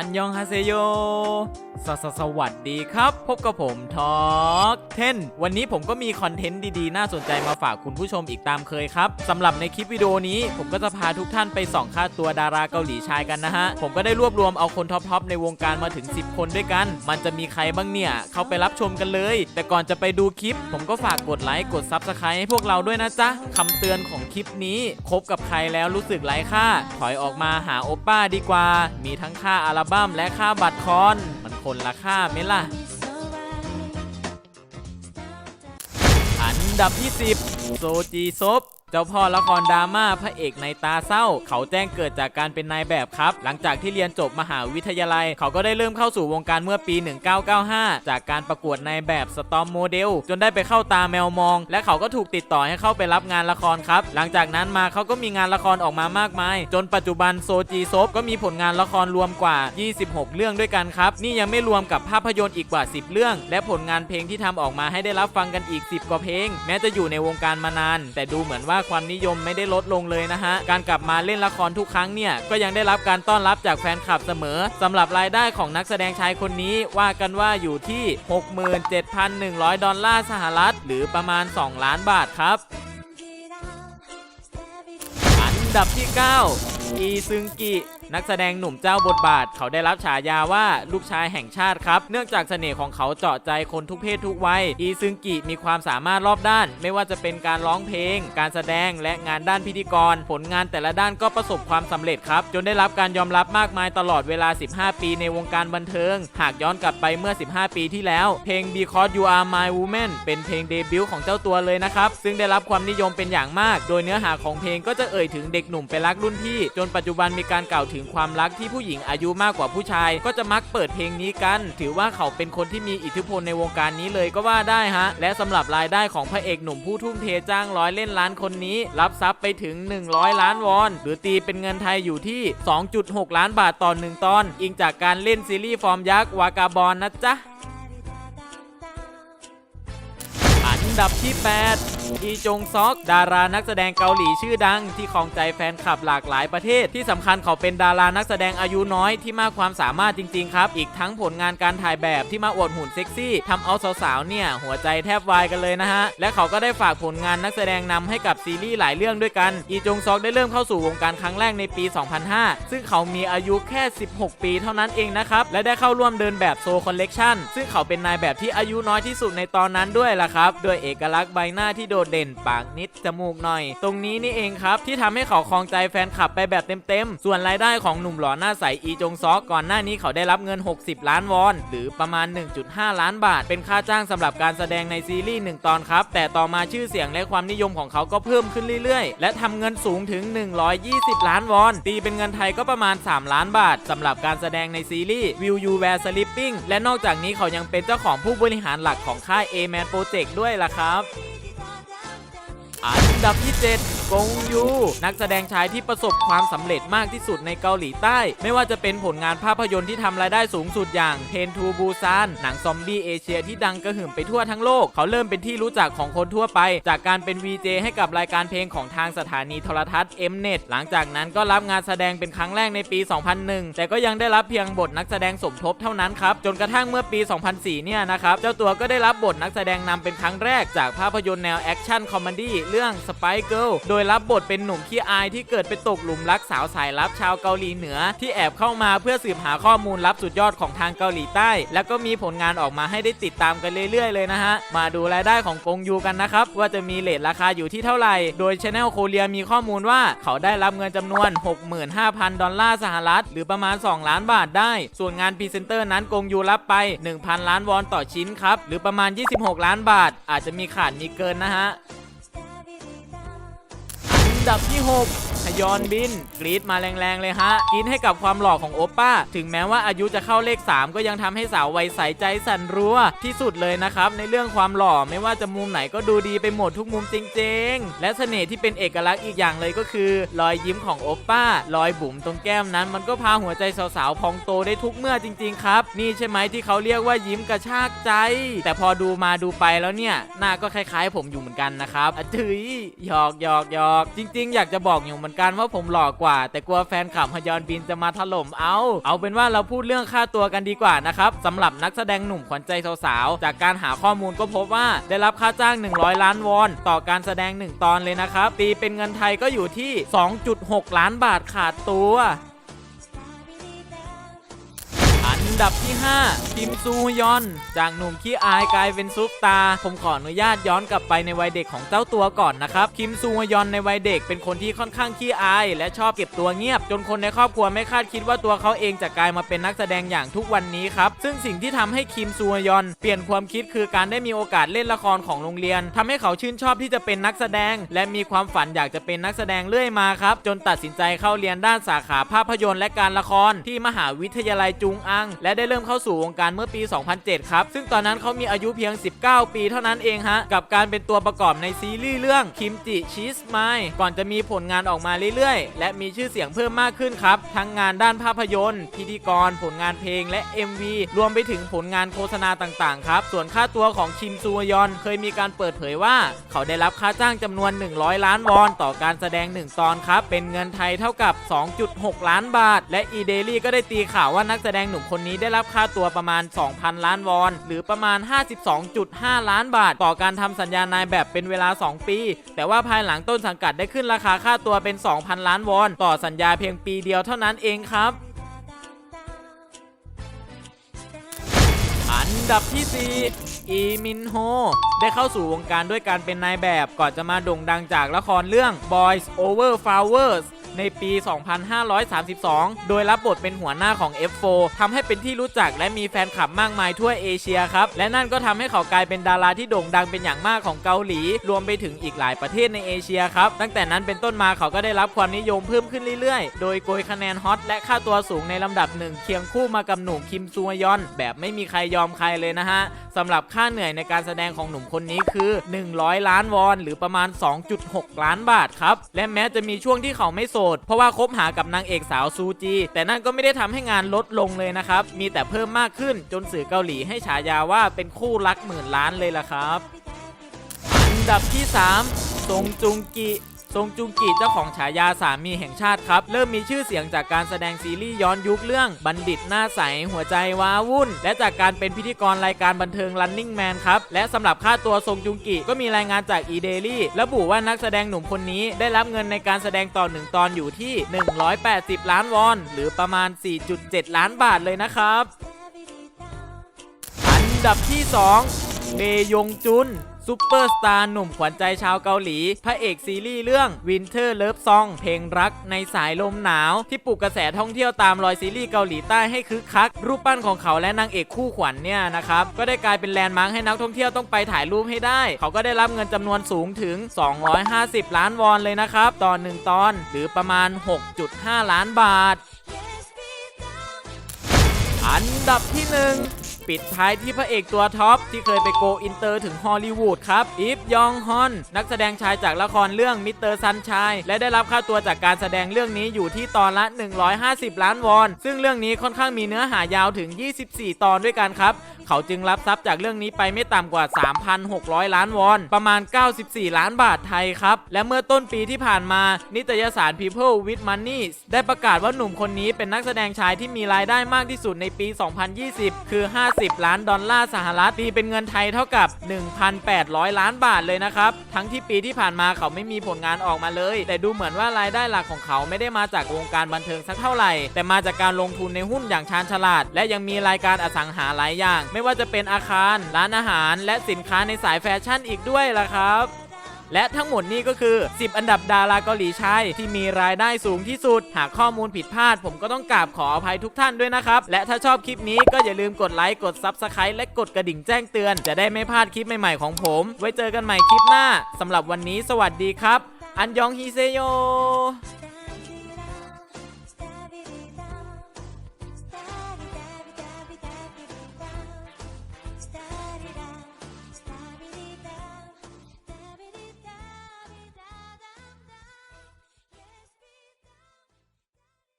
อันยองฮาเซโยสสสวัสดีครับ พบกับผมทอล์กเทนวันนี้ผมก็มีคอนเทนต์ดีๆ น่าสนใจมาฝากคุณผู้ชมอีกตามเคยครับสำหรับในคลิปวิดีโอนี้ ผมก็จะพาทุกท่านไปส่องค่าตัวดาราเกาหลีชายกันนะฮะ ผมก็ได้รวบรวมเอาคนท็อปๆในวงการมาถึง 10 คนด้วยกัน มันจะมีใครบ้างเนี่ย เข้าไปรับชมกันเลย แต่ก่อนจะไปดูคลิป ผมก็ฝากกดไลค์กดซับสไครต์ให้พวกเราด้วยนะจ๊ะคำเตือนของคลิปนี้คบกับใครแล้วรู้สึกไร้ค่า ถอยออกมาหาโอป้าดีกว่า มีทั้งค่าอัลบั้มและค่าบัตรคอน มันคนละค่าไหมล่ะ อันดับที่ 10 โซจีซบ เจ้าพ่อละครดราม่าพระเอกในตาเศร้า เขาแจ้งเกิดจากการเป็นนายแบบครับ หลังจากที่เรียนจบมหาวิทยาลัย เขาก็ได้เริ่มเข้าสู่วงการเมื่อปี 1995 จากการประกวดนายแบบสตอมโมเดลจนได้ไปเข้าตาแมวมอง และเขาก็ถูกติดต่อให้เข้าไปรับงานละครครับ หลังจากนั้นมาเขาก็มีงานละครออกมามากมาย จนปัจจุบันโซจีซบก็มีผลงานละครรวมกว่า 26 เรื่องด้วยกันครับ นี่ยังไม่รวมกับภาพยนตร์อีกกว่า 10 เรื่อง และผลงานเพลงที่ทำออกมาให้ได้รับฟังกันอีก 10 กว่าเพลง แม้จะอยู่ในวงการมานาน แต่ดูเหมือนว่าความนิยมไม่ได้ลดลงเลยนะฮะ การกลับมาเล่นละครทุกครั้งเนี่ยก็ยังได้รับการต้อนรับจากแฟนคลับเสมอสำหรับรายได้ของนักแสดงชายคนนี้ว่ากันว่าอยู่ที่ 67,100 ดอลลาร์สหรัฐ หรือประมาณ 2 ล้านบาทครับ อันดับที่ 9 อีซึงกิ นักแสดงหนุ่มเจ้าบทบาท เขาได้รับฉายาว่าลูกชายแห่งชาติครับ เนื่องจากเสน่ห์ของเขาเจาะใจคนทุกเพศทุกวัย อีซึงกิมีความสามารถรอบด้าน ไม่ว่าจะเป็นการร้องเพลง การแสดงและงานด้านพิธีกร ผลงานแต่ละด้านก็ประสบความสำเร็จครับ จนได้รับการยอมรับมากมายตลอดเวลา 15 ปีในวงการบันเทิง หากย้อนกลับไปเมื่อ 15 ปีที่แล้ว เพลง Because You Are My Woman เป็นเพลงเดบิวต์ของเจ้าตัวเลยนะครับ ซึ่งได้รับความนิยมเป็นอย่างมาก โดยเนื้อหาของเพลงก็จะเอ่ยถึงเด็กหนุ่มไปรักรุ่นพี่ จนปัจจุบันมีการกล่าวถึงความรักที่ผู้หญิงอายุมากกว่าผู้ชาย ก็จะมักเปิดเพลงนี้กัน ถือว่าเขาเป็นคนที่มีอิทธิพลในวงการนี้เลยก็ว่าได้ฮะ และสำหรับรายได้ของพระเอกหนุ่มผู้ทุ่มเทจ้างร้อยเล่นล้านคนนี้ รับทรัพย์ไปถึง 100 ล้านวอน หรือตีเป็นเงินไทยอยู่ที่ 2.6 ล้านบาทต่อหนึ่งตอน อิงจากการเล่นซีรีส์ฟอร์มยักษ์วากาบอลนะจ๊ะ ดับที่ 8 อีจงซอก ดารานักแสดงเกาหลีชื่อดัง ที่ครองใจแฟนคลับหลากหลายประเทศ ที่สำคัญเขาเป็นดารานักแสดงอายุน้อยที่มากความสามารถจริง ๆ ครับ อีกทั้งผลงานการถ่ายแบบที่มาอวดหุ่นเซ็กซี่ทำเอาสาวๆเนี่ย หัวใจแทบวายกันเลยนะฮะ และเขาก็ได้ฝากผลงานนักแสดงนำให้กับซีรีส์หลายเรื่องด้วยกัน อีจงซอกได้เริ่มเข้าสู่วงการครั้งแรกในปี 2005 ซึ่งเขามีอายุแค่ 16 ปีเท่านั้นเองนะครับ และได้เข้าร่วมเดินแบบโซคอลเลกชันซึ่งเขาเป็นนายแบบที่อายุน้อยที่สุดในตอนนั้นด้วยล่ะครับ ด้วยเออกลักษณ์ใบหน้าที่โดดเด่นปากนิดจมูกหน่อย ตรงนี้นี่เองครับ ที่ทำให้เขาครองใจแฟนคลับไปแบบเต็มๆ ส่วนรายได้ของหนุ่มหล่อหน้าใสอีจงซอกก่อนหน้านี้เขาได้รับเงิน 60 ล้านวอน หรือประมาณ 1.5 ล้านบาท เป็นค่าจ้างสำหรับการแสดงในซีรีส์1ตอนครับ แต่ต่อมาชื่อเสียงและความนิยมของเขาก็เพิ่มขึ้นเรื่อยๆ และทำเงินสูงถึง 120 ล้านวอน ตีเป็นเงินไทยก็ประมาณ 3 ล้านบาทสำหรับการแสดงในซีรีส์ Will You Wear Sleeping และนอกจากนี้เขายังเป็นเจ้าของผู้บริหารหลักของค่าย A-Man Project ด้วยล่ะครับ อันดับที่ 7 กงยู นักแสดงชายที่ประสบความสำเร็จมากที่สุดในเกาหลีใต้ ไม่ว่าจะเป็นผลงานภาพยนตร์ที่ทำรายได้สูงสุดอย่างเทนทูบูซานหนังซอมบี้เอเชียที่ดังกระหึ่มไปทั่วทั้งโลก เขาเริ่มเป็นที่รู้จักของคนทั่วไป จากการเป็น VJ ให้กับรายการเพลงของทางสถานีโทรทัศน์ Mnet หลังจากนั้นก็รับงานแสดงเป็นครั้งแรกในปี 2001 แต่ก็ยังได้รับเพียงบทนักแสดงสมทบเท่านั้นครับ จนกระทั่งเมื่อปี 2004 เนี่ยนะครับ เจ้าตัวก็ได้รับบทนักแสดงนำเป็นครั้งแรกจากภาพยนตร์แนวแอคชั่นคอมเมดี้เรื่อง Spy Girl โดยยรับบทเป็นหนุ่มขี้อายที่เกิดไปตกหลุมรักสาวสายลับชาวเกาหลีเหนือ ที่แอบเข้ามาเพื่อสืบหาข้อมูลลับสุดยอดของทางเกาหลีใต้ แล้วก็มีผลงานออกมาให้ได้ติดตามกันเรื่อยๆเลยนะฮะ มาดูรายได้ของกงยูกันนะครับ ว่าจะมีเลทราคาอยู่ที่เท่าไหร่ โดย Channel โคเรียมีข้อมูลว่าเขาได้รับเงินจำนวน 65,000 ดอลลาร์สหรัฐ หรือประมาณ 2 ล้านบาทได้ ส่วนงานพรีเซนเตอร์นั้นกงยูรับไป 1,000 ล้านวอนต่อชิ้นครับ หรือประมาณ 26 ล้านบาท อาจจะมีขาดมีเกินนะฮะ ดับที่ 6ฮยอนบิน กรีดมาแรงๆเลยฮะกรีดให้กับความหล่อของโอปป้า ถึงแม้ว่าอายุจะเข้าเลข 3 ก็ยังทำให้สาววัยใสใจสั่นรัวที่สุดเลยนะครับ ในเรื่องความหล่อไม่ว่าจะมุมไหนก็ดูดีไปหมดทุกมุมจริง ๆ และเสน่ห์ที่เป็นเอกลักษณ์อีกอย่างเลยก็คือ รอยยิ้มของโอปป้า รอยบุ๋มตรงแก้มนั้น มันก็พาหัวใจสาวๆพองโตได้ทุกเมื่อจริง ๆ ครับ นี่ใช่ไหมที่เขาเรียกว่ายิ้มกระชากใจ แต่พอดูมาดูไปแล้วเนี่ยหน้าก็คล้ายๆ ผมอยู่เหมือนกันนะครับอะถืยหยอกหยอกหยอกจริง ๆ อยากจะบอกอยู่มือนมือนกันว่าผมหล่อกว่า แต่กลัวแฟนคลับฮยอนบินจะมาถล่มเอา เอาเป็นว่าเราพูดเรื่องค่าตัวกันดีกว่านะครับสำหรับนักแสดงหนุ่มขวัญใจสาวๆจากการหาข้อมูลก็พบว่าได้รับค่าจ้าง 100 ล้านวอน ต่อการแสดง 1 ตอนเลยนะครับตีเป็นเงินไทยก็อยู่ที่ 2.6 ล้านบาทขาดตัว ดับที่ 5 คิมซูฮยอน จากหนุ่มขี้อายกลายเป็นซุปตา ผมขออนุญาตย้อนกลับไปในวัยเด็กของเจ้าตัวก่อนนะครับ คิมซูฮยอนในวัยเด็กเป็นคนที่ค่อนข้างขี้อาย และชอบเก็บตัวเงียบ จนคนในครอบครัวไม่คาดคิดว่าตัวเขาเองจะกลายมาเป็นนักแสดงอย่างทุกวันนี้ครับซึ่งสิ่งที่ทำให้คิมซูฮยอน เปลี่ยนความคิดคือการได้มีโอกาสเล่นละครของโรงเรียนทำให้เขาชื่นชอบที่จะเป็นนักแสดง และมีความฝันอยากจะเป็นนักแสดงเรื่อยมาครับจนตัดสินใจเข้าเรียนด้านสาขาภาพยนตร์และการละครที่มหาวิทยาลัยจุงอังและได้เริ่มเข้าสู่วงการเมื่อปี 2007 ครับ ซึ่งตอนนั้นเขามีอายุเพียง 19 ปีเท่านั้นเองฮะ กับการเป็นตัวประกอบในซีรีส์เรื่องคิมจิชีสไมก่อนจะมีผลงานออกมาเรื่อยๆ และมีชื่อเสียงเพิ่มมากขึ้นครับ ทั้งงานด้านภาพยนตร์ พิธีกร ผลงานเพลงและ MV รวมไปถึงผลงานโฆษณาต่างๆ ครับ ส่วนค่าตัวของคิมซูยอนเคยมีการเปิดเผยว่า เขาได้รับค่าจ้างจำนวน 100 ล้านวอน ต่อการแสดง 1 ตอนครับ เป็นเงินไทยเท่ากับ 2.6 ล้านบาท และอีเดลี่ก็ได้ตีข่าวว่านักแสดงหนุ่มคนนี้ได้รับค่าตัวประมาณ 2,000 ล้านวอน หรือประมาณ 52.5 ล้านบาท ต่อการทำสัญญานายแบบเป็นเวลา 2 ปี แต่ว่าภายหลังต้นสังกัดได้ขึ้นราคาค่าตัวเป็น 2,000 ล้านวอน ต่อสัญญาเพียงปีเดียวเท่านั้นเองครับอันดับที่ 4 อีมินโฮ ได้เข้าสู่วงการด้วยการเป็นนายแบบก่อนจะมาโด่งดังจากละครเรื่อง Boys Over Flowers ในปี 2532 โดยรับบทเป็นหัวหน้าของ F4 ทำให้เป็นที่รู้จักและมีแฟนคลับมากมายทั่วเอเชียครับ และนั่นก็ทำให้เขากลายเป็นดาราที่โด่งดังเป็นอย่างมากของเกาหลี รวมไปถึงอีกหลายประเทศในเอเชียครับ ตั้งแต่นั้นเป็นต้นมาเขาก็ได้รับความนิยมเพิ่มขึ้นเรื่อยๆ โดยโกยคะแนนฮอตและค่าตัวสูงในลำดับหนึ่งเคียงคู่มากับหนุ่มคิมซูฮยอน แบบไม่มีใครยอมใครเลยนะฮะสำหรับค่าเหนื่อยในการแสดงของหนุ่มคนนี้คือ 100 ล้านวอน หรือประมาณ 2.6 ล้านบาทครับและแม้จะมีช่วงที่เขาไม่โสดเพราะว่าคบหากับนางเอกสาวซูจี แต่นั่นก็ไม่ได้ทำให้งานลดลงเลยนะครับ มีแต่เพิ่มมากขึ้นจนสื่อเกาหลีให้ฉายาว่าเป็นคู่รักหมื่นล้านเลยล่ะครับอันดับที่3ซงจุงกิ ซงจุงกิเจ้าของฉายาสามีแห่งชาติครับ เริ่มมีชื่อเสียงจากการแสดงซีรีส์ย้อนยุคเรื่องบัณฑิตหน้าใส หัวใจว้าวุ่น และจากการเป็นพิธีกรรายการบันเทิง Running Man ครับ และสำหรับค่าตัวซงจุงกิก็มีรายงานจาก e-daily ระบุว่านักแสดงหนุ่มคนนี้ได้รับเงินในการแสดงต่อหนึ่งตอนอยู่ที่ 180 ล้านวอน หรือประมาณ 4.7 ล้านบาทเลยนะครับ อันดับที่ 2 เบยงจุน ซูเปอร์สตาร์หนุ่มขวัญใจชาวเกาหลี พระเอกซีรีส์เรื่อง Winter Love Song เพลงรักในสายลมหนาว ที่ปลุกกระแสท่องเที่ยวตามรอยซีรีส์เกาหลีใต้ให้คึกคัก รูปปั้นของเขาและนางเอกคู่ขวัญเนี่ยนะครับ ก็ได้กลายเป็นแลนด์มาร์คให้นักท่องเที่ยวต้องไปถ่ายรูปให้ได้ เขาก็ได้รับเงินจำนวนสูงถึง 250 ล้านวอนเลยนะครับต่อหนึ่งตอน หรือประมาณ 6.5 ล้านบาท อันดับที่ 1 ปิดท้ายที่พระเอกตัวท็อป ที่เคยไปโกอินเตอร์ถึงฮอลลีวูดครับ อีฟยองฮอน นักแสดงชายจากละครเรื่องมิสเตอร์ซันชายและได้รับค่าตัวจากการแสดงเรื่องนี้อยู่ที่ตอนละ 150 ล้านวอน ซึ่งเรื่องนี้ค่อนข้างมีเนื้อหายาวถึง 24 ตอนด้วยกันครับ เขาจึงรับทรัพย์จากเรื่องนี้ไปไม่ต่ำกว่า 3,600 ล้านวอน ประมาณ 94 ล้านบาทไทยครับ และเมื่อต้นปีที่ผ่านมา นิตยสาร People with Money ได้ประกาศว่าหนุ่มคนนี้เป็นนักแสดงชายที่มีรายได้มากที่สุดในปี 2020 คือ 50 ล้านดอลลาร์สหรัฐตีเป็นเงินไทยเท่ากับ 1,800 ล้านบาทเลยนะครับ ทั้งที่ปีที่ผ่านมาเขาไม่มีผลงานออกมาเลย แต่ดูเหมือนว่ารายได้หลักของเขาไม่ได้มาจากวงการบันเทิงสักเท่าไหร่ แต่มาจากการลงทุนในหุ้นอย่างชาญฉลาด และยังมีรายการอสังหาหลายอย่างไม่ไม่ว่าจะเป็นอาคาร ร้านอาหาร และสินค้าในสายแฟชั่นอีกด้วยล่ะครับ และทั้งหมดนี้ก็คือ 10 อันดับดาราเกาหลีชายที่มีรายได้สูงที่สุด หากข้อมูลผิดพลาด ผมก็ต้องกราบขออภัยทุกท่านด้วยนะครับ และถ้าชอบคลิปนี้ก็อย่าลืมกดไลค์กด Subscribe และกดกระดิ่งแจ้งเตือน จะได้ไม่พลาดคลิปใหม่ๆของผม ไว้เจอกันใหม่คลิปหน้าสำหรับวันนี้ สวัสดีครับ อันยองฮีเซโย